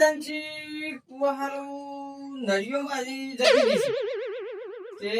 દાનથી કુવાહારું નરિયો મારી જતી રહી છે. તે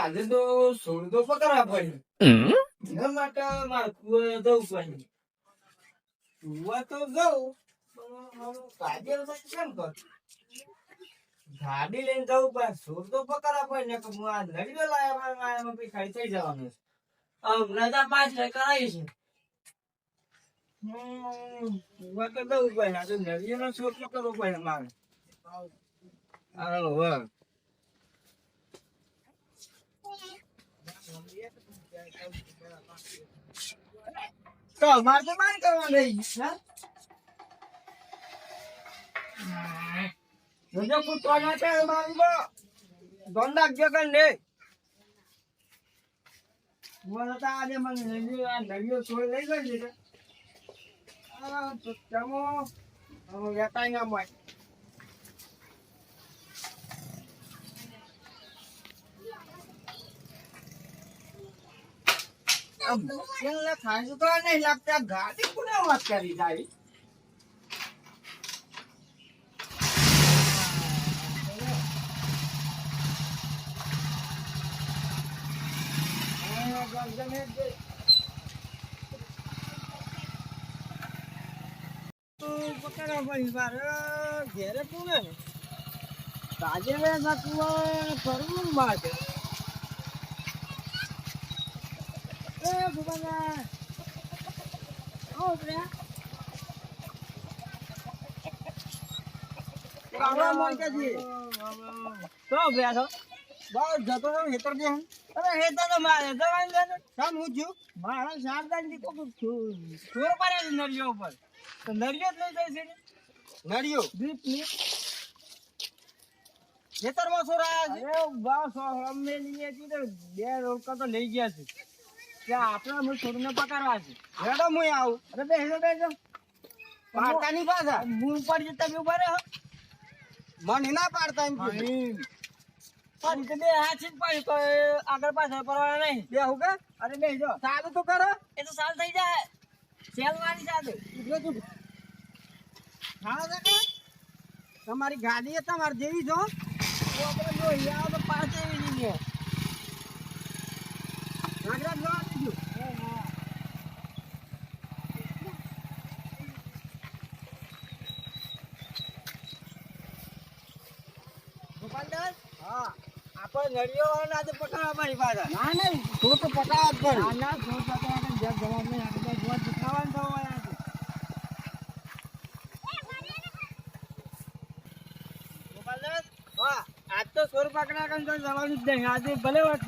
આજે તો સોળ તો પકડવા પડ્યું. એના માટે મારે કુવા જવું પડ્યું. કુવા તો જવું કાજે હવે કેમ કરું? ગાડી લઈને જવું પણ સોળ તો પકડા પડે ને કે હું આ નળીઓ લાયા મારા ભિખારી થઈ જવાનું છે. હમણાં તો પાછળ કરાવી છે મારે. હા હવે તો અમારે તો માન કરવાનું હા? જોજો કૂતરો ના થાય મારું તો રાખજો કે ને મને તો આજે મને નળીઓ છોડ લઈ ગઈ છે. આ તો ચમો હવે વેટાઈ ના મળે આમ મુશ્કેલ થાય છે તો નહીં લાગતા ગાડી કોને જાય ઘેરે તાજે વેસા કુવા એ આવો પ્રિયા તો છો બસ જતો હેતર કે અરે હેતર તો મારે. જવાનું કામ હું છું મારા શારદાનથી ચોર પડે છે નળીઓ ઉપર. તો નળીઓ જ લઈ જાય છે ને. દીપની? ખેતરમાં સોરાયા છે? બસ અમે લઈએ છીએ તો બે રોકા તો લઈ ગયા છે. કે આપણે અમે છોડીને પકડવા છે. હેડો હું આવું. અરે બેસો પાડતા પાડતાની પાછા? હું ઉપર જતા બી ઊભા રહો. મને ના પાડતા એમ. પાણી તો બે હાથ જ તો આગળ પાછળ પડવાના નહીં. બે હું કે? અરે બેસો ચાલુ તો કરો. એ તો સાલ થઈ જાય. સેલ મારી સાથે ઊભો તું. હા કાકા તમારી ગાડી એ તમારે જેવી તો આપણે જો અહીંયા આવો તો પાછળ એવી નહીં નાગરાજ જવા દીધું ગોપાલદાસ હા આજે મારી ના તું પટાવા જ ના જવાબ નહીં છે ગોપાલદાસ હા. આજ સોર પકડા કન જવાનું જ નહીં. આજે ભલે વાત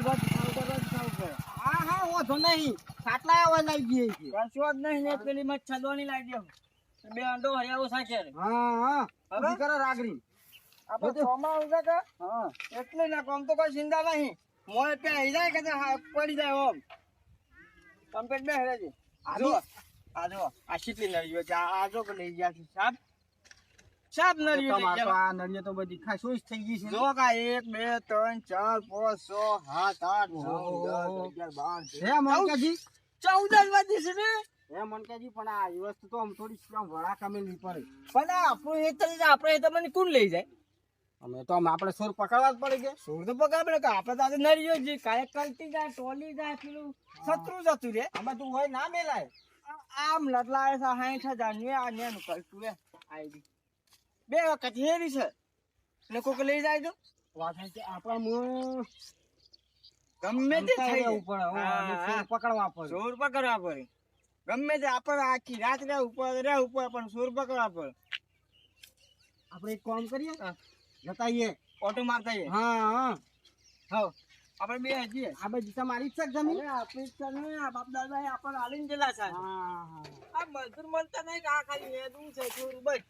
હા હા વાંધો નહીં. ખાટલા આવા લાવી દઈએ છીએ. કશો જ નહીં ને પેલી મત છદવાની લાગી દો. બે અંડો હરિયાવો સાચે હા હા. હવે? કરો રાગડી. એટલે ના કોમ તો કોઈ ચિંતા નહીં. મોય પે જાય કે પડી જાય ઓમ. કમ્પ્લેટ બે હેરે આજો આ જો. આ જો આ કેટલી નળીઓ છે આ જો કે લઈ ગયા છે. સાબ. સાબ નળીઓ તો આ નળીઓ તો બધી ખાસું જ થઈ ગઈ છે જો કા એક બે ત્રણ ચાર પાંચ છ સાત આઠ નવ ઓહો. દસ અગિયાર બાર તેર, હે મનકાજી ચૌદ જ વાગી છે ને? હે મનકાજી પણ આ વસ્તુ તો આમ થોડી આમ વળા કમેલવી પડે. પણ આપણું હેતર છે આપણે મને કોણ લઈ જાય? અમે તો આમ આપણે સોર પકડવા જ પડી ગયા. સુર તો પકડાવે કે આપણે તો આજે નળીઓ કાય કલતી જાય ટોલી જાય પેલું શત્રુ જતું રે આમાં તું હોય ના મેલાય. આમ લટલાય છે સાઠ હજાર ને આ ને કલતું રે આઈડી. બે વખત હેરી છે. ને કોક લઈ જાય તો. વાત છે આપણા મું ગમે તે થઈ ઉપર. પકડવા પડે. સોર પકડવા પડે. ગમે તે આપણે આખી રાત રે ઉપર રે ઉપર પણ સોર પકડવા પડે. આપણે એક કામ કરીએ. જતાઈએ ઓટો મારતા હા હા. હા આપણે બે હજીએ. આ બાજુ તમારી જ છે જમીન. આપણી છે ને, આ બાપ દાદા આપણને હાલીને ગયેલા છે. હા હા આ મજદૂર મળતા નહીં આ ખાલી હેદું છે થોડું બસ.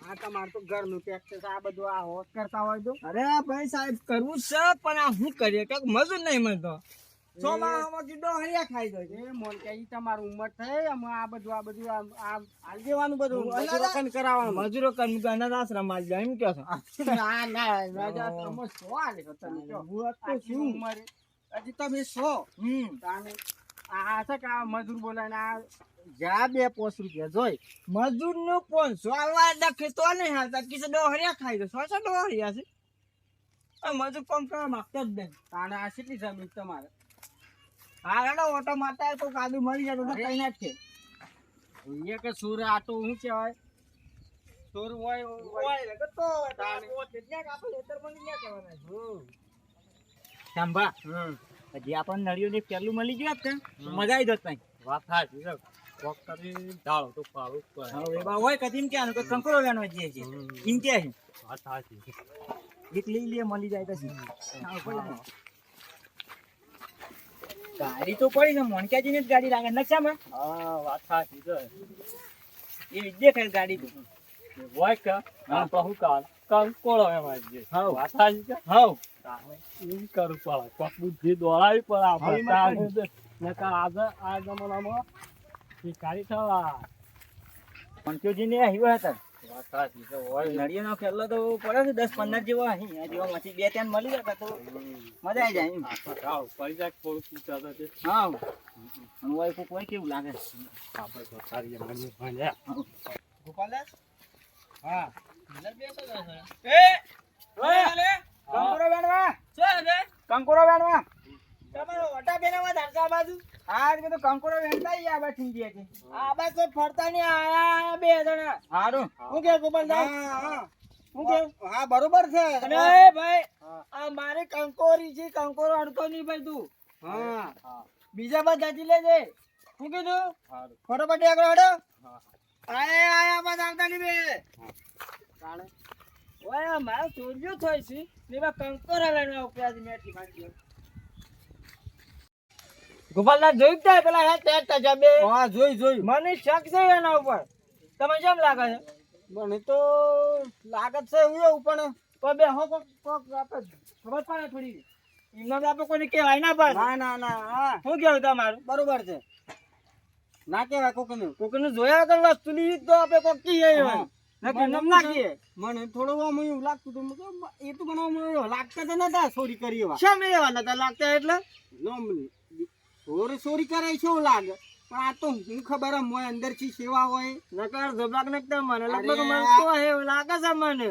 હા તમારે તો ઘરનું ટેક્સ છે આ બધું આ હોશ કરતા હોય તો. અરે ભાઈ સાહેબ કરવું છે પણ આ શું કરીએ? કે મજૂર નહીં મળતો. ચોમાસામાં કીધો હરિયા ખાઈ દો. એ મોનકાજી તમારું ઉંમર થઈ અમે આ બધું આ બધું આ આ હાલ દેવાનું બધું. અનાજ- કરાવવાનું. મજૂરો કન અનાથ આશ્રમ જાય એમ કહો છો. ના ના રાજા તમે સો આલે તમે કહો. હું તો આટલી છું. હજી તમે સો. હમ. તાને આ છે કે આ મજૂર બોલાય આ જા બે પોસ રૂપિયા જોઈ. મજૂરનું પાંચસો આલવા દખે તો નહીં હાલતા. કિસે ડોહરિયા ખાઈ દો. સો સો ડોહરિયા છે. મજૂર કામ કરવા માંગતો જ નહીં. આ કેટલી જમીન તમારે? હા હેડો ઓટો મારતા તો કાદુ મળી જાય તો કઈ ના છે અહીંયા કે સુર આ તો શું કહેવાય સુર હોય હોય તો તાણે. આપણે લેતર બની ગયા કહેવાના હમ. સાંભા. હજી આપણને નળિયો ને પેલું મળી ગયું કે મજા આવી જત નહીં વાત સાચી છે કોક કરી ઢાળો તો જ પડે. હવે હોય કદી ક્યાં તો કંકોડો વેણવા જઈએ છીએ હમ. કે છે વાત સાચી છે. એક લઈ લે મળી જાય તો. ગાડી તો પડી ને મોનકાજી ને જ ગાડી લાગે. નકશામાં હા વાત સાચી તો એ દેખાય ગાડી તો. હોય કે આપણે શું કાલ કંકોળો એમાં જે હાઉ. વાત સાચી એમ કરવું પડે. કોક બુદ્ધિ દોડાવી પડે આપણે. આજે આ જમાનામાં શિકારી થવા. મોનકાજી ને આવ્યો હતા. નળિયાનો ખેલો તો પડે છે દસ પંદર જેવો અહીં. આ જેવો માંથી બે ત્રણ મળી જતા તો મજા આવી જાય આપણે પડી જાય થોડું પૂછા તો હા. હું હોય કોક હોય કેવું લાગે? આપણે તો સારી એમ મને ગોપાલદાસ? હા. એ ઓય! અરે. કંકોરો બેનવા શું છે કંકોરો બેનવા તમારો વટા બેનવા ધરકા બાજુ? હા કે તો કંકોરો વેણતા ઈ આબા છે તો ફરતા ની આયા બે જણા. હારું. હું કે ગોપાલદાસ હું કે? હા બરોબર છે. અને ભાઈ આ મારે કંકોરી છે કંકોરો અડતો નહીં ભાઈ તું. હા. હા. બીજા બધા જાતી લેજે શું કીધું? ફોટો ફટોફટ આગળ હડો. હા. આયા બાદ આવતા નહીં બે. ઓય મારા ચોર્યો થાય છે. ને કંકોરા લેવા માંડી ગોપાલદાસ જોયું થાય પેલા હે તેર ટકા બે? હા જોઈ જોઈ મને શક છે એના ઉપર. તમે કેમ લાગે છે? મને તો લાગત છે એવું પણ તો બે હો કોક કોક આપણે ખબર પડે થોડી. એમને તો આપણે કોઈને કહેવાય ના પાડે. ના ના ના હા. શું કહેવું તમારું? બરોબર છે. ના કેવાય કોકને. કોકને જોયા વગર વસ્તુ ની તો આપણે કોક કહીએ મને થોડું એવું લાગતું હતું. એ તો બનાવવા લાગતા તો નતા ચોરી કરી એવા. એવા નતા લાગતા એટલે? ચોરી ચોરી કરે છે એવું લાગે. પણ આ તો હું ખબર આમ હોય અંદરથી સેવા હોય. નકર ધોબાક નકતા મને. લગભગ મને તો હે લાગે છે મને.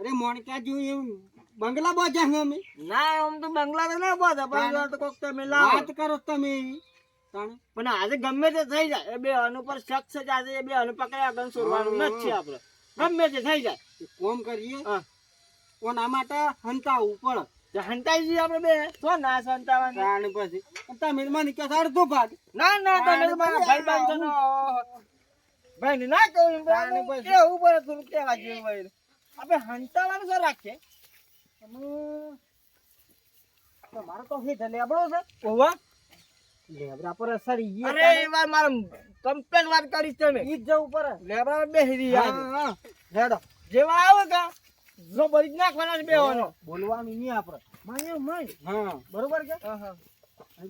અરે મોણકા જો એમ બંગલા બાજા અમે? ના આમ તો બંગલા તો ના પણ ના. તો કોક તમે લાવો. વાત કરો તમે. એવી પણ આજે ગમે તે થઈ જાય. એ બે અનુ પર શક છે આજે એ બે અનુ પકડ્યા ગન છોડવાનું નથી આપણે. ગમે તે થઈ જાય. કોમ કરીએ. હા. કોના માટે હંતા ઉપર હંતાઈ આપણે બે. તો ના સંતાવાનું. તાણે પછી. તમે ભાગ. ના ના તમે મારા ભાઈ બાંધો નો ભાઈ ને ના કહું તાણે પછી. કેવું જેવું આપણે હંતાવાનું સર રાખીએ? મારો તો હે છે. ઓવા. લેબડા પર સર ગઈ અરે એ વાર મારે કમ્પ્લેન વાત કરીશ તમે. ઈ જ જવું પર લેબડા બેસી રહી હા યાર હા. હેડો. જેવા આવે કા? જો બળી જ નાખવાના છે બેવાનો બોલવાનું નહીં આપણે. માન્યો મન હા. બરોબર કે હા હા.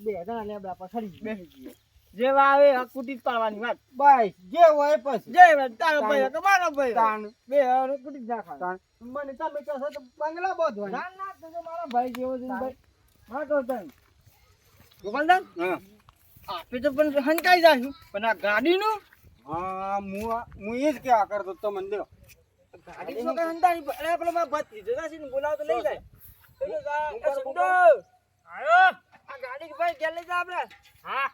બે જણા લેબડા ગઈ બેસી જઈએ. જેવા આવે હકુટી પાડવાની વાત. બસ જે હોય પછી. જે તારો ભાઈ તો મારો ભાઈ તાણ. બે હકુટી જ નાખવાની. તાણ. મને તમે કહો છો તો બંગલા હોય ના ના તો મારો ભાઈ જેવો છે ભાઈ. હા તો તને ગોપાલદાન? હા. આપે તો પણ હંકાઈ જાશું. પણ આ ગાડીનું? હા હું હું એ જ કેવા કરતો તમને મને દો ગાડી કઈ હંતાઈ નહીં. અરે પેલો મારો ભત્રીજો છે ને બોલાવો તો લઈ જાય. પેલો જા- ઉપર, એ આ ગાડી ભાઈ ઘેર લઈ જા આપણે. હા.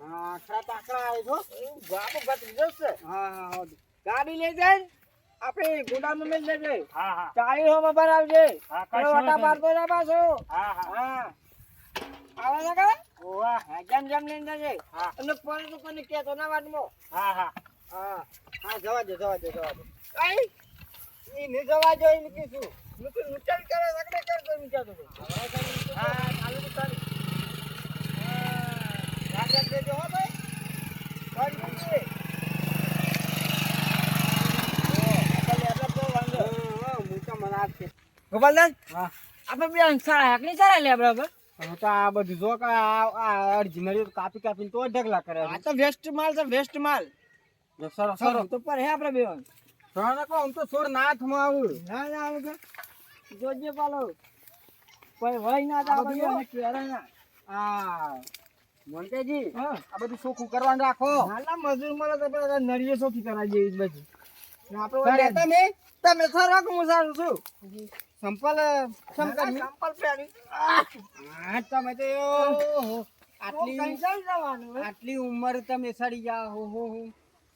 હા આખરા તાકરા આવે છો? બાપુ ભત્રીજો જ છે. હા હા હા. ગાડી લઈ જાય આપણે ગોડામાં મેલ હા હા. ચાવી હોમાં ભરાવજે હા, પેલો કશો વટા ના પાછો. હા હા. હા. આવા લાગે કા ઓવા. હા જેમ જેમ લઈને જજે. હા. અને પણ તો કોઈને કેતો ના વાતમાં હા હા. હા હા જવા દે જવા દો જવા દો. કઈ? ઈ ને જવા દો એને કીધું તો નુચલ કરે વિચારતો હતો. હા ચાલુ તો ચાલુ. હા દેજો ભાઈ તો વાંધો. હા હા હું આપશે ગોપાલદાસ હા. આપણે બે અંસાળા હાકની ચાલે લે બરાબર હું તો આ બધું જો કે આ આ અડધી કાપી કાપીને તો ઢગલા કરે. આ તો વેસ્ટ માલ છે વેસ્ટ માલ. સરો સરો સરો. તો પર હે આપણે બે સરો ને કહું હું તો છોડ નાથમાં આવું. ના ના આવે કે. જોજે પાલો. કોઈ હોય ના તો આ બધું ના. આ મોન્ટેજી આ બધું ચોખ્ખું કરવાનું રાખો. નાના મજૂર મળે તો પેલા નળીએ ચોખ્ખી કરાવી દેવી બધી. આપણે તમે તમે ખરો કે હું સારું છું સંપલ સંપલ પહેરી. હા તમે તો આટલી આટલી ઉંમર તમે સડી ગયા હો હો હો.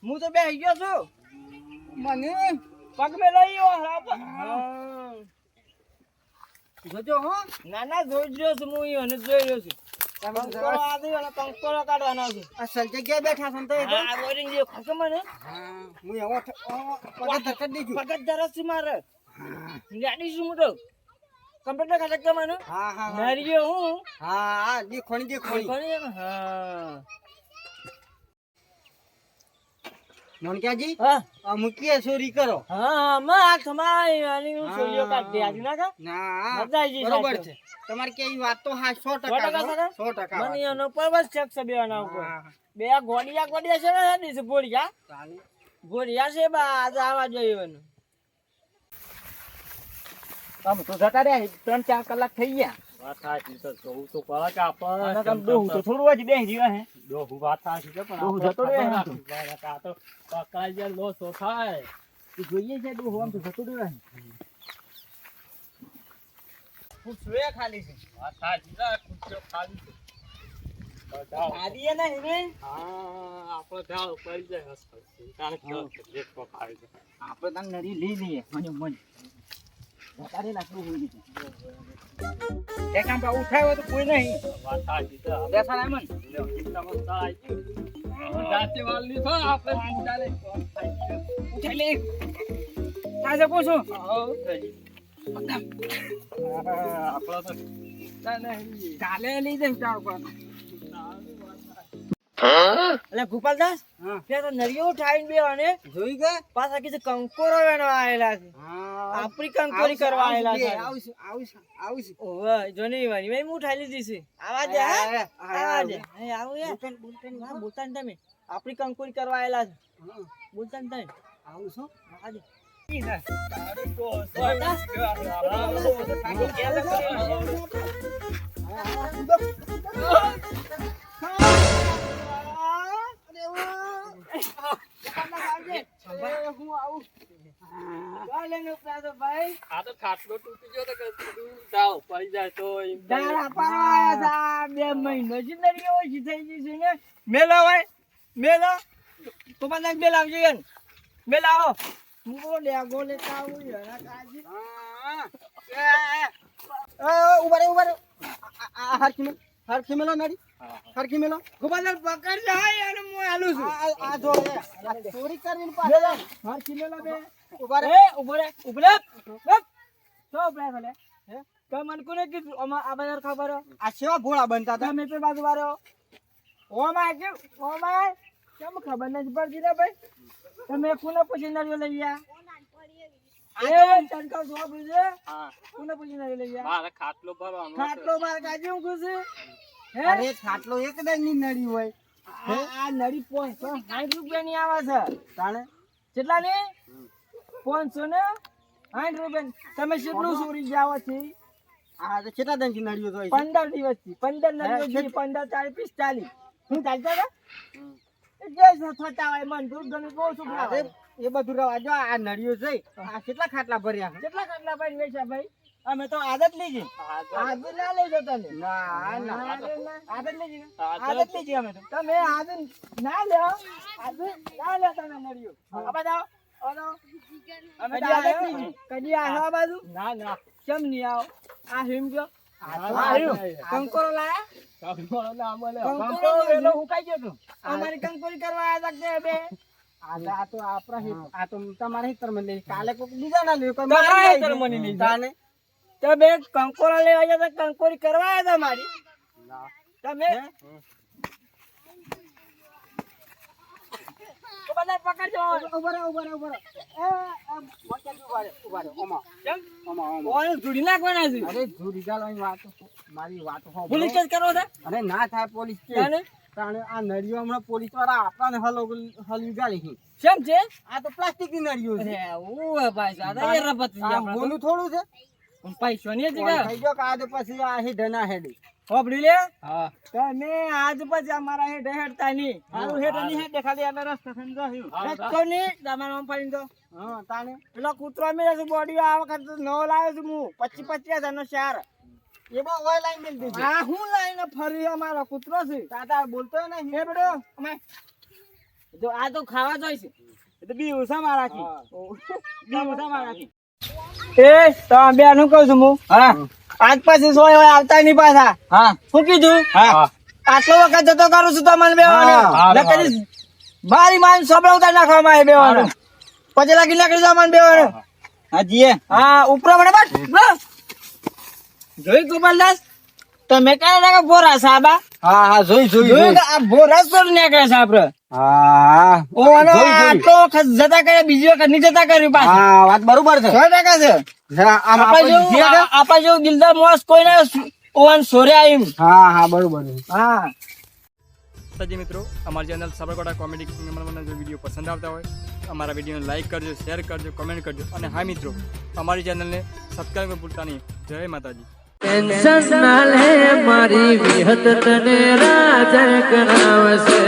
હું તો બેસી ગયો છું. મને પગ મે લઈ ગયો જોજો હો. ના ના જોઈ રહ્યો છું હું એને જોઈ રહ્યો છું. કમ્પ્યુટર હા હા હા. નારીઓ હા. મૂકીએ ચોરી કરો. હા માં આ તમારી આની હું ચોરીઓ કાઢ દે ના કા? ના બધાજી બરોબર. છે. તમારી કેવી વાત તો હા સો સો ટકા ટકા સાચા? સો ટકા વાત. મને એનો પરવસ શક છે બેના ઉપર. બે ગોડિયા ગોડિયા છે ને હેડી છે ગોડિયા ચાલે. ગોડિયા છે બા આજે આવવા જોઈએ એનું આમ તો જતા રહ્યા ત્રણ ચાર કલાક થઈ ગયા. તો જોવું પડે જોઈએ છે ડોહું આમ તો જતું રહ્યો ખાલી છે. ખાલી છે. હા જાય હસતો. કારણ કે આપણે તને નરી લઈ લઈએ મને મન. વધારે લાગતું હોય છે તે કામ પર ઉઠાયો તો કોઈ નહીં છે બેસા ગયું. જાતિ વાળની આપણે ચિંતા ઉઠાઈ લે તાજે પૂછો હા, તો કાલે લઈ જઈશ તાર પર એટલે ગોપાલદાસ ત્યાં તો નરિયો ઉઠાઈને બે અને જોઈ ગયા? પાછા કીધું કંકોરો વેણવા આવેલા છે. હા કોરી કરવા આવેલા છે. આવશે આવશે આવશે. ઓવે જો નહીં વાની મેં છે. આવા દે હા હા, હા, આવા દે. હા. હે આવું યાર હા, બોલતા ને તમે. આપણી કોરી કરવા આવેલા છે. બોલતા ને તમે. આવશો આવા દે ભાઈ આ તો ખાટલો તૂટી ગયો તો તું જાઓ પડી જાય તો દાડા પાડવા બે મહિનો જ નરી ઓછી થઈ ગઈ છે ને મેલો હોય મેલો તો મને બે મેલા આવો હું બોલે ગોલે યાર કાજી હા. ઊભા ઊભા. આ- હરખી મેલો, હરખી મેલો નડી. હરખી મેલો. ગોપાલ પકડ જા અને હું આલું છું. આ- જો, ચોરી કરીને પાછા. મેલો હાર કિમેલો બે. ઊભા રે. ઊભો રે. બસ. તો ઊભો. રે ભલે. તો મને કોને કીધું? અમાર આ બજાર ખબર આ સેવા ભોળા બનતા હતા? તમે પે બાજુ વાળો માય કે ઓમાય કેમ ખબર નથી પડતી રે ભાઈ? તમે કોને પૂછી નળિયો લઈ ગયા? હા. ખાટલો હું હે? ની હોય. આ નળી પાંચસો સાઠ આવે છે. તાણે? કેટલા ની પાંચસો ને સાઠ રૂપિયા તમે કેટલું ચોરી જાવથી આ તો કેટલા દંડ નડીઓ તો પંદર દિવસથી પંદર હે, નળીઓ? પંદર ચાલીસ પિસ્તાલીસ હું ચાલતા હતા? હમ. જે થતા હોય મન દૂધ બહુ શું અરે એ બધું રવા જો આ નડીઓ છે. આ કેટલા ખાટલા ભર્યા કેટલા ખાટલા ભરી વેચા ભાઈ? અમે તો આદત લીધી આ આદત? ના આદત ના- આદત લીધી આદત. આદત લીધી અમે તો. તમે આદત ના લ્યો. આદત ના લ્યો તમે નળિયો. આ બધા અમે આદત લીધી કદી આ બાજુ? ના ના. કેમ નહીં આવો? આ હિમ ગયો. કંકોરો લાયા. અમારી કંકોરી કરવા આવ્યા બે? આ તો- આપણા આ તો તમારા હિતરમાં લઈ કાલે બીજા ના લ્યો કોઈ તમારા મારા હિતરમાં લઈ તો બે કંકોરા લેવા કંકોરી કરવા આવ્યા મારી? તમે? બધા પકડજો. ઊભો રહો, ઊભો રહો, ઊભો રહો. ના ની પૈસો નહીં છે. થઈ ગયો કે પછી આ હેઠે ના હેડે. હોભળી લે? હા. તમે આજ પછી અમારા હેઠ હેઠતા નહીં. મારું હેઠ નહીં હેઠ ખાલી અમે રસ્તો સમજાવ્યું રસ્તો નહીં તમારે આમ ફરીને તો હા તાને પેલો કૂતરો મેળે છે બોડી આ વખત નવો લાવ્યો છું હું. પચીસ પચીસ હજાર નો ચાર. એ બહુ ઓય લાઈન મેલ દીધી. હા હું લાઈને ફરી અમારો કૂતરો છે. તાતા બોલતો નહીં. હે બડો. અમે જો આ તો ખાવા જોઈશે એટલે તો બી ઉસા મારાથી. બી ઉસા મારાથી. એ તો બે નું કહું છું હું. હા. આજ પછી સોય હોય આવતા નહીં પાછા. હા. શું કીધું? આટલો વખત જતો કરું છું તમને બેવાનો મારી માન ઉતાર નાખવામાં આવે બેવાનો પછી લાગી નીકળી જાવ મને બે હા. જીએ. હા ઉપરો મને બસ. જોઈ ગોપાલદાસ? તમે ક્યારે નાખો ભોરા સાબા? હા હા જોઈ જોઈ આ ભોરા તો નીકળે છે આપડે? બીજી વખત નહીં જતા કર્યું પાછું. વાત બરોબર છે. સો ટકા છે. જરા આમ આપણા જેવું જીએ કે? આપણા જેવું દિલદાર માણસ કોઈને ઓવન સોર્યા એમ હા હા બરોબર હા. સજી મિત્રો અમારી ચેનલ સાબરકાંઠા કોમેડી કિંગમાં જો વીડિયો પસંદ આવતા હોય અમારા વિડીયોને લાઈક કરજો શેર કરજો કમેન્ટ કરજો. અને હા મિત્રો અમારી ચેનલને સબસ્ક્રાઈબ ભૂલતા નહીં. જય માતાજી. ટેન્શન ના લે મારી વિહત તને રાજ કરાવશે